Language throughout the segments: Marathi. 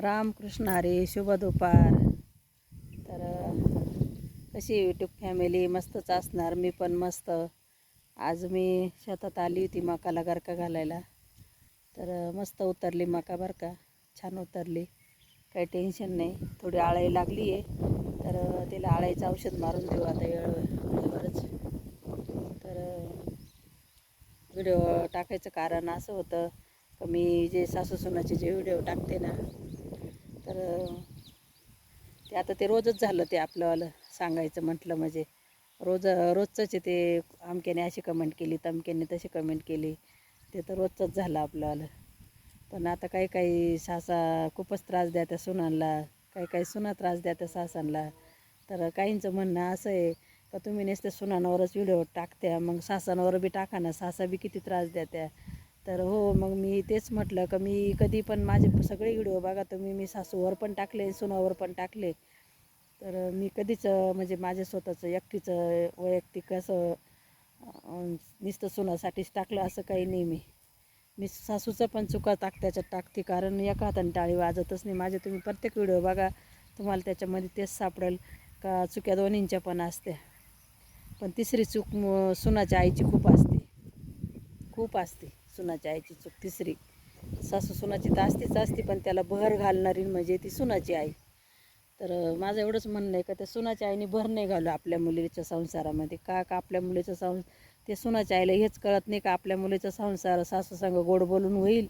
रामकृष्ण हरे शुभ दुपार तर कशी यूट्यूब फॅमिली मस्तच असणार. मी पण मस्त. आज मी शेतात आली होती मकाला गरका घालायला. तर मस्त उतरली मका बरं का. छान उतरली. काही टेन्शन नाही. थोडी आळाई लागली आहे. तर तिला आळाईचं औषध मारून देऊ आता वेळेवरच तर व्हिडिओ टाकायचं कारण असं होतं का मी जे सासूसुनाचे जे व्हिडिओ टाकते ना तर ते आता ते रोजच झालं ते आपलंवालं सांगायचं म्हटलं म्हणजे रोज रोजचंच ते. अमक्याने अशी कमेंट केली तमक्याने तशी कमेंट केली. ते तर रोजचंच झालं आपलंवालं पण आता काही काही सासा खूपच त्रास द्या त्या सुनांना काही काही सुना त्रास द्या त्या सासांना तर काहींचं म्हणणं असं आहे का तुम्ही नेसते सुनांवरच व्हिडिओ टाकत्या मग सासांवर बी टाका ना. सासा बी किती त्रास द्या त्या तर हो मग मी तेच म्हटलं का मी कधी पण माझे सगळे व्हिडिओ बघा. तुम्ही मी सासूवर पण टाकले सुनावर पण टाकले. तर मी कधीच म्हणजे माझ्या स्वतःचं एकटीचं वैयक्तिक असं नुसतं सुनासाठीच टाकलं असं काही नाही मी. मी सासूचं पण चुका टाक त्याच्यात टाकते. कारण एका हाताने टाळी वाजतच नाही. माझे तुम्ही प्रत्येक व्हिडिओ बघा. तुम्हाला त्याच्यामध्ये तेच सापडेल का चुक्या दोन्हींच्या पण असते पण तिसरी चूक सुनाच्या आईची खूप असते. खूप असते. सुनाच्या आईची चूक तिसरी. सासू सुनाची तर असतीच असती पण त्याला भर घालणारी म्हणजे ती सुनाची आई. तर माझं एवढंच म्हणणं आहे का त्या सुनाच्या आईने भर नाही घालू आपल्या मुलीच्या संसारामध्ये. का का आपल्या मुलीचं संस ते सुनाच्या आईला हेच कळत नाही का आपल्या मुलीचा संसार सासू संग गोड बोलून होईल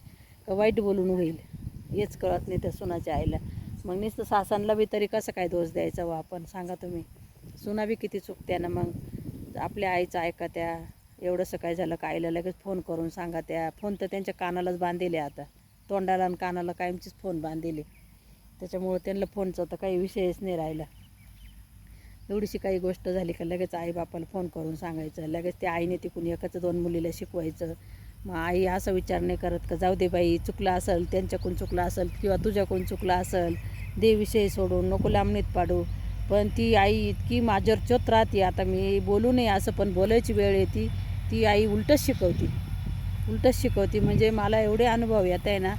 का वाईट बोलून होईल? हेच कळत नाही त्या सुनाच्या आईला. मग नुसतं सासांना बी तरी कसं काय दोष द्यायचा व आपण? सांगा तुम्ही. सुना बी किती चुकत्या ना मग. आपल्या आईचं ऐका त्या. एवढंसं काय झालं का लगेच फोन करून सांगा त्या फोन तर त्यांच्या कानालाच बांधलेले आता. तोंडाला आणि कानाला कायमचीच फोन बांधलेली त्याच्यामुळं त्यांना फोनचा तर काही विषयच नाही राहिला. एवढीशी काही गोष्ट झाली का लगेच आई बापाला फोन करून सांगायचं लगेच त्या आईने तिकून एकच दोन मुलीला शिकवायचं. मग आई असा विचार नाही करत का जाऊ दे बाई चुकलं असेल त्यांच्याकडून चुकलं असेल किंवा तुझ्याकडून चुकलं असेल दे विषय सोडून नको लांबणीत पाडू. पण ती आई इतकी माझ्यावर चोत राहते आता मी बोलू नये असं पण बोलायची वेळ येते. ती आई उलटच शिकवती. उलटच शिकवती म्हणजे मला एवढे अनुभव येत आहे ना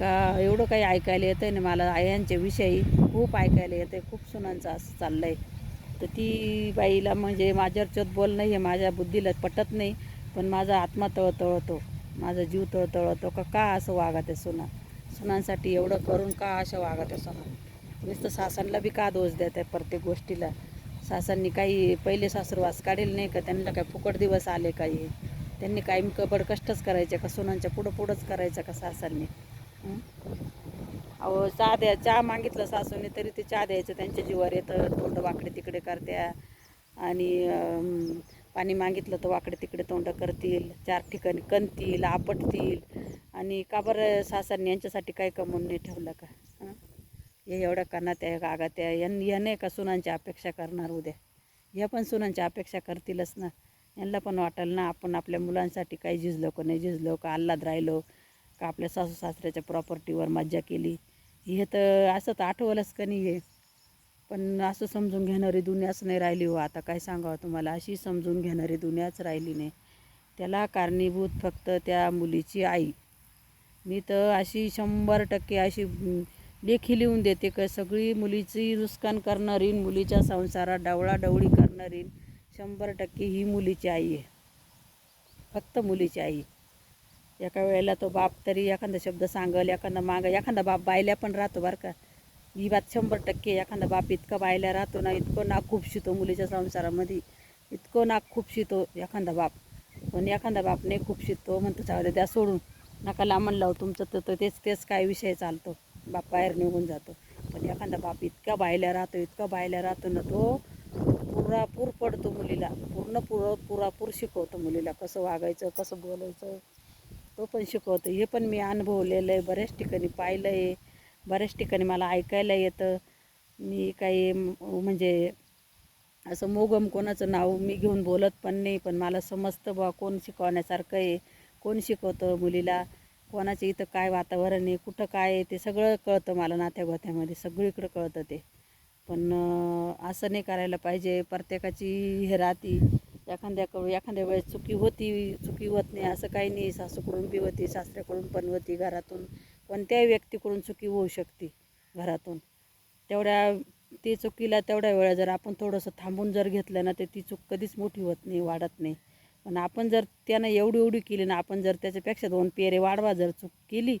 का एवढं काही ऐकायला येतं आहे ना मला आयांच्या विषयी खूप ऐकायला येतं आहे खूप सुनांचं असं चाललं आहे तर ती बाईला म्हणजे माझ्यावर चोत बोल नाही आहे माझ्या बुद्धीला पटत नाही पण माझा आत्मा तळतळतो माझा जीव तळतळतो का का असं वागत आहे सुना? सुनांसाठी एवढं करून का असं वागत आहे सुना? नुसतं सासनला बी का दोष देत आहे प्रत्येक गोष्टीला? सासांनी काही पहिले सासूरवास काढेल नाही का? त्यांना काय फुकट दिवस आले काही त्यांनी काय कबड कष्टच करायचे का? सुनांच्या पुढं पुढंच करायचं का सासांनी अहो चहा द्या चहा मागितलं सासूने तरी ते चहा द्यायचं. त्यांच्या जीवावर येतं तोंड वाकडे तिकडे करत्या. आणि पाणी मागितलं तर वाकडे तिकडे तोंड करतील चार ठिकाणी कणतील आपटतील. आणि का बरं सासांनी यांच्यासाठी काय कमवून नाही ठेवलं का? हे एवढं एवढ्या त्या गागात्या यां याने का सुनांची अपेक्षा करणार उद्या? ह्या पण सुनांची अपेक्षा करतीलच ना. यांना पण वाटेल ना आपण आपल्या मुलांसाठी काही झिजलो का नाही झिजलो का आल्हाद राहिलो का आपल्या सासू सासऱ्याच्या प्रॉपर्टीवर मज्जा केली. हे तर असं तर आठवलंच का नाही हे? पण असं समजून घेणारी दुनियाच नाही राहिली हो. आता काय सांगावं तुम्हाला? अशी समजून घेणारी दुनियाच राहिली नाही. त्याला कारणीभूत फक्त त्या मुलीची आई. मी तर अशी शंभर टक्के अशी लेखी लिहून देते का सगळी मुलीची नुकसान करणारी मुलीच्या संसारात डावळाडवळी करणारी शंभर टक्के ही मुलीची आई आहे. फक्त मुलीची आई. एका वेळेला तो बाप तरी एखादा शब्द सांगल एखादा माग एखादा बाप बायल्या पण राहतो बरं का. ही बात शंभर टक्के एखादा बाप इतका बायल्या राहतो ना इतकं नाक खूप शितो मुलीच्या संसारामध्ये. इतकं नाक खूप शितो एखादा बाप. पण एखादा बाप नाही खूप शितो म्हणतो चावले द्या सोडून. नका लांबण लावू तुमचं तर तर तेच तेच काय विषय चालतो. बाप बाहेर निघून जातो. पण एखादा बाप इतका बायल्या राहतो इतका बायल्या राहतो ना तो पुरापूर पडतो मुलीला. पूर्ण पुर पुरापूर शिकवतो मुलीला कसं वागायचं कसं बोलायचं. तो पण शिकवतो. हे पण मी अनुभवलेलं आहे. बऱ्याच ठिकाणी पाहिलं आहे. बऱ्याच ठिकाणी मला ऐकायला येतं. मी काही म्हणजे असं मोगम कोणाचं नाव मी घेऊन बोलत पण नाही. पण मला समजतं बा कोण शिकवण्यासारखं आहे. कोण शिकवतं मुलीला? कोणाच्या इथं काय वातावरण आहे कुठं काय आहे ते सगळं कळतं मला नात्या गोत्यामध्ये सगळीकडं कळतं ते. पण असं नाही करायला पाहिजे प्रत्येकाची हे राहती. एखाद्याकडून एखाद्या वेळेस चुकी होती चुकी होत नाही असं काही नाही. सासूकडून बी होती सासऱ्याकडून पण होती घरातून. कोणत्याही व्यक्तीकडून चुकी होऊ शकते घरातून. तेवढ्या ती चुकीला तेवढ्या वेळा जर आपण थोडंसं थांबून जर घेतलं ना तर ती चूक कधीच मोठी होत नाही वाढत नाही. पण आपण जर त्यानं एवढी एवढी केली ना आपण जर त्याच्यापेक्षा दोन पेरे वाढवा जर चूक केली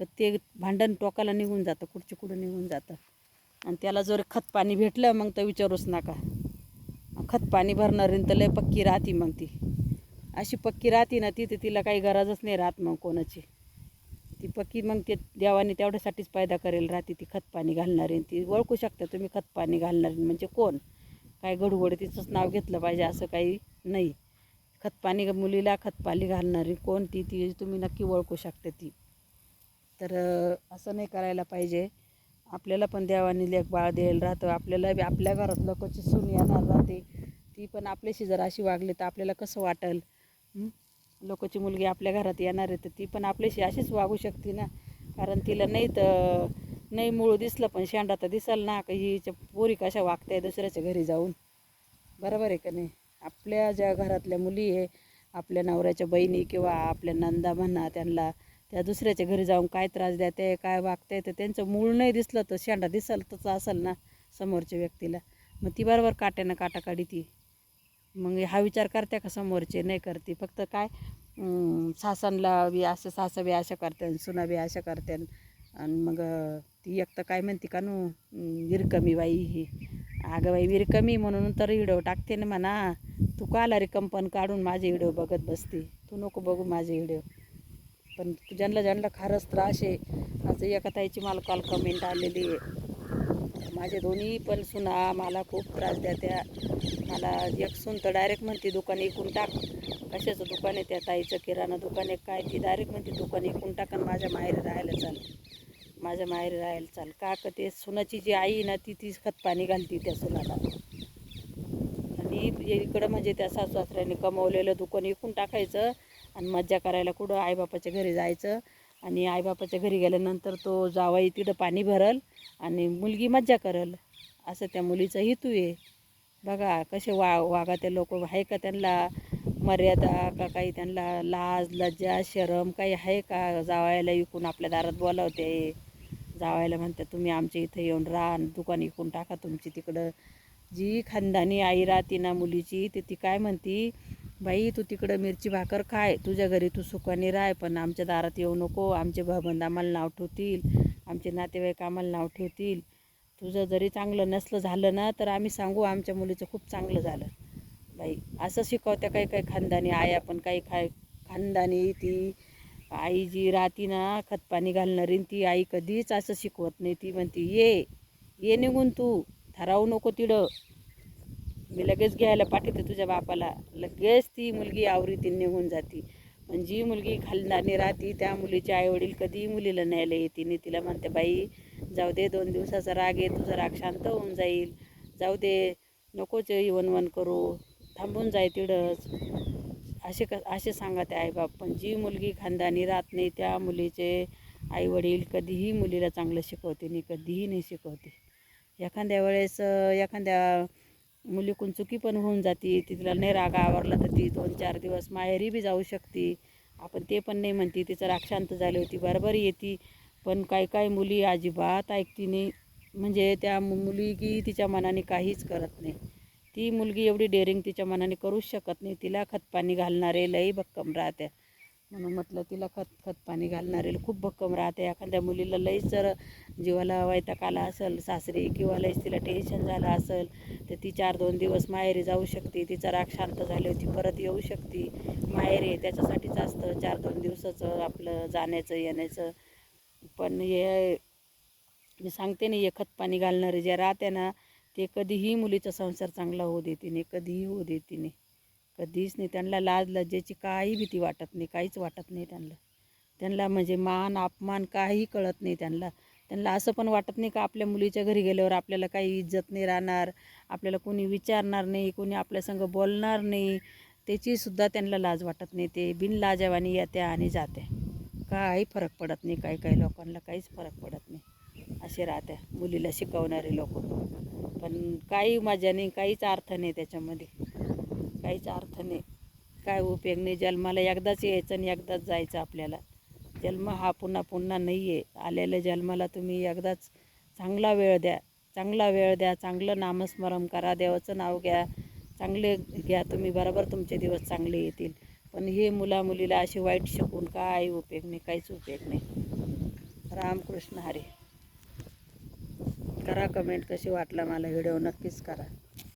तर ते भांडण टोकाला निघून जातं कुठचे कुठं निघून जातं. आणि त्याला जर खत पाणी भेटलं मग तर विचारूच नका. खत पाणी भरणारी तर लय पक्की राहती मग ती. अशी पक्की राहती ना ती तर तिला काही गरजच नाही राहत मग कोणाची. ती पक्की मग ते देवाने तेवढ्यासाठीच पैदा करेल राहते ती खत पाणी घालणारी. ती ओळखू शकता तुम्ही खत पाणी घालणारी. म्हणजे कोण? काय गडूगड तिचंच नाव घेतलं पाहिजे असं काही नाही. खतपाणी मुलीला खतपाली घालणारी कोण ती ती तुम्ही नक्की ओळखू शकता ती. तर असं नाही करायला पाहिजे. आपल्याला पण देवाने लेख बाळ द्यायला राहतं. आपल्याला बी आपल्या घरात लोकांची सून येणार राहते. ती पण आपल्याशी जर अशी वागली तर आपल्याला कसं वाटेल? लोकांची मुलगी आपल्या घरात येणार आहे तर ती पण आपल्याशी अशीच वागू शकते ना. कारण तिला नाही तर नाही मूळ दिसलं पण शेंडा तर दिसाल ना. का हिच्या पोरी कशा वागताय दुसऱ्याच्या घरी जाऊन? बरोबर आहे का नाही? आपल्या ज्या घरातल्या मुली आहे आपल्या नवऱ्याच्या बहिणी किंवा आपल्या नंदा म्हणा त्यांना त्या दुसऱ्याच्या घरी जाऊन काय त्रास देते काय वागते तर त्यांचं मूळ नाही दिसलं तर शेंडा दिसल तच असेल ना समोरच्या व्यक्तीला. मग ती बरोबर काट्यानं काटा काढी ती मग हा विचार करते का समोरचे? नाही करते. फक्त काय अं, सासांना बी असं सासा बी अशा करते सुना बी अशा करते. आणि मग ती एक तर काय म्हणते का नू निरकमी बाई ही. अगं बाई विरकमी म्हणून तर व्हिडिओ टाकते ना म्हणा. तू का आला रिकंपन काढून माझे व्हिडिओ बघत बसते? तू नको बघू माझे व्हिडिओ. पण ज्यांना ज्यांना खरंच त्रास आहे आज एका ताईची मला काल कमेंट आलेली आहे. माझे दोन्ही पण सुना मला खूप त्रास द्या त्या मला एक सून तर डायरेक्ट म्हणते दुकान इकून टाक. कशाचं दुकान आहे त्या ताईचं? किराणा दुकान आहे काय? ती डायरेक्ट म्हणते दुकान इकून टाक आणि माझ्या माहेर राहायला चाल. माझ्या माहेर राहायला चाल. का का ते सुनाची जी आई ना ती तीच खत पाणी घालती त्या सुनाला. आणि इकडं म्हणजे त्या सासू सासऱ्याने कमवलेलं दुकान विकून टाकायचं आणि मज्जा करायला कुठं आईबापाच्या घरी जायचं. आणि आईबापाच्या घरी गेल्यानंतर तो जावाई तिथं पाणी भरल आणि मुलगी मज्जा करल. असं त्या मुलीचा हेतू आहे. बघा कसे वा वागा ते लोक. आहे का त्यांना मर्यादा का काही त्यांना लाज लज्जा शरम काही आहे का जावायला विकून आपल्या दारात बोलावते? जावायला म्हणतात तुम्ही आमच्या इथं येऊन राहा दुकान इकून टाका तुमची तिकडं. जी खानदानी आई राहते ना मुलीची ते ती काय म्हणती बाई तू तिकडं मिरची भाकर खाय तुझ्या घरी तू सुखाने राह पण आमच्या दारात येऊ नको आमचे भाबंद आम्हाला नाव ठेवतील आमचे नातेवाईक आम्हाला नाव ठेवतील. तुझं जरी चांगलं नसलं झालं ना तर आम्ही सांगू आमच्या मुलीचं खूप चांगलं झालं. बाई असं शिकवत्या काही काही खानदानी आया पण काही खाय खानदानी ती आई जी राहती ना खतपाणी घालणारी ती आई कधीच असं शिकवत नाही. ती म्हणती ये ये निघून तू ठरावू नको तिडं. मी लगेच घ्यायला पाठवते तुझ्या बापाला. लगेच ती मुलगी आवरीती निघून जाती. पण जी मुलगी खालदानी राहती त्या मुलीचे आईवडील कधीही मुलीला न्यायला येते नाही. तिला म्हणते बाई जाऊ दे दोन दिवसाचा राग आहे तुझा राग शांत होऊन जाईल. जाऊ दे नकोच इवनवन करू. थांबून जाय तिडंच. असे क असे सांगत आईबाप पण जी मुलगी खानदानी राहत नाही त्या मुलीचे आईवडील कधीही मुलीला चांगलं शिकवते नाही कधीही नाही शिकवते. एखाद्या वेळेस एखाद्या मुलीकून चुकी पण होऊन जाते तिला नाही राग आवरला तर ती दोन चार दिवस माहेरी बी जाऊ शकते. आपण ते पण नाही म्हणते तिचं राक्षांत झाली होती बरोबर येते. पण काही काही मुली अजिबात ऐकती नाही. म्हणजे त्या मुलगी तिच्या मनाने काहीच करत नाही. ती मुलगी एवढी डेअरिंग तिच्या मनाने करूच शकत नाही. तिला खतपाणी घालणारे लई भक्कम राहते. म्हणून म्हटलं तिला खत खतपाणी घालणारे खूप भक्कम राहते. एखाद्या मुलीला लईच जर जीवाला वैताग आला असेल सासरी किंवा लईच तिला टेन्शन झालं असेल तर ती चार दोन दिवस माहेरी जाऊ शकते. तिचा राग शांत झाली होती परत येऊ शकते. माहेरी त्याच्यासाठीच असतं. चार दोन दिवसाचं आपलं जाण्याचं येण्याचं. पण हे मी सांगते ना हे खतपाणी घालणारे जे राहते ना ते कधीही मुलीचा संसार चांगला होऊ देते नाही कधीही होऊ देते नाही कधीच नाही. त्यांना लाज लज्जेची काही भीती वाटत नाही काहीच वाटत नाही त्यांना. त्यांना म्हणजे मान अपमान काही कळत नाही त्यांना. त्यांना असं पण वाटत नाही का आपल्या मुलीच्या घरी गेल्यावर आपल्याला काही इज्जत नाही राहणार आपल्याला कोणी विचारणार नाही कोणी आपल्यासंग बोलणार नाही. त्याचीसुद्धा त्यांना लाज वाटत नाही. ते बिनलाजावानी येत्या आणि जात्या. काही फरक पडत नाही काही काही लोकांना काहीच फरक पडत नाही. असे राहत्या मुलीला शिकवणारे लोक. पण काही मजा नाही काहीच अर्थ नाही त्याच्यामध्ये. काहीच अर्थ नाही. काय उपयोग नाही. जन्माला एकदाच यायचं आणि एकदाच जायचं आपल्याला. जन्म हा पुन्हा पुन्हा नाही आहे आलेल्या जन्माला तुम्ही एकदाच चांगला वेळ द्या. चांगला वेळ द्या. चांगलं नामस्मरण करा. देवाचं नाव घ्या. चांगले घ्या तुम्ही. बरोबर तुमचे दिवस चांगले येतील. पण हे मुला मुलीला असे वाईट शिकून काय उपयोग नाही काहीच उपयोग नाही. रामकृष्ण हरी. करा कमेंट कशी वाटला मला व्हिडिओ नक्कीच करा.